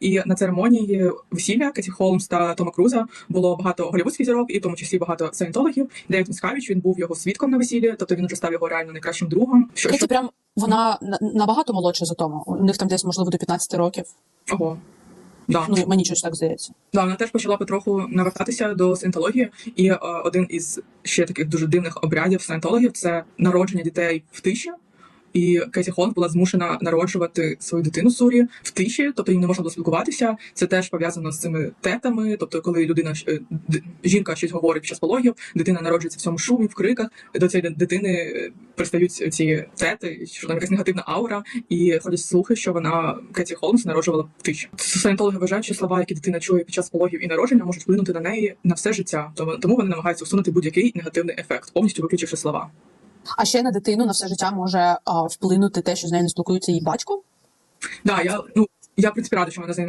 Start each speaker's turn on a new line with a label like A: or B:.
A: І на церемонії весілля Кеті Холмс та Тома Круза було багато голівудських зірок, і в тому числі багато саєнтологів. Девід Міскавіч він був його свідком на весіллі, тобто він вже став його реально найкращим другом. Що,
B: Кеті
A: що...
B: прям вона на- набагато молодша за Тома. У них там десь, можливо, до 15 років.
A: Ого. Да.
B: Ну, мені щось так здається.
A: Да, вона теж почала потроху навертатися до саєнтології, і е, один із ще таких дуже дивних обрядів саєнтологів це народження дітей в тиші. І Кеті Холмс була змушена народжувати свою дитину Сурі в тиші, тобто їм не можна було спілкуватися. Це теж пов'язано з цими тетами. Тобто, коли людина е, жінка щось говорить під час пологів, дитина народжується в цьому шумі, в криках. До цієї дитини е, пристають ці тети, що там якась негативна аура, і ходять слухи, що вона Кеті Холмс народжувала в тиші. Саєнтологи вважають, що слова, які дитина чує під час пологів і народження, можуть вплинути на неї на все життя. Тому вони намагаються усунути будь-який негативний ефект, повністю виключивши слова.
B: А ще на дитину на все життя може а, вплинути те, що з нею не спілкується її батько.
A: Да, я ну я в принципі рада, що вона з нею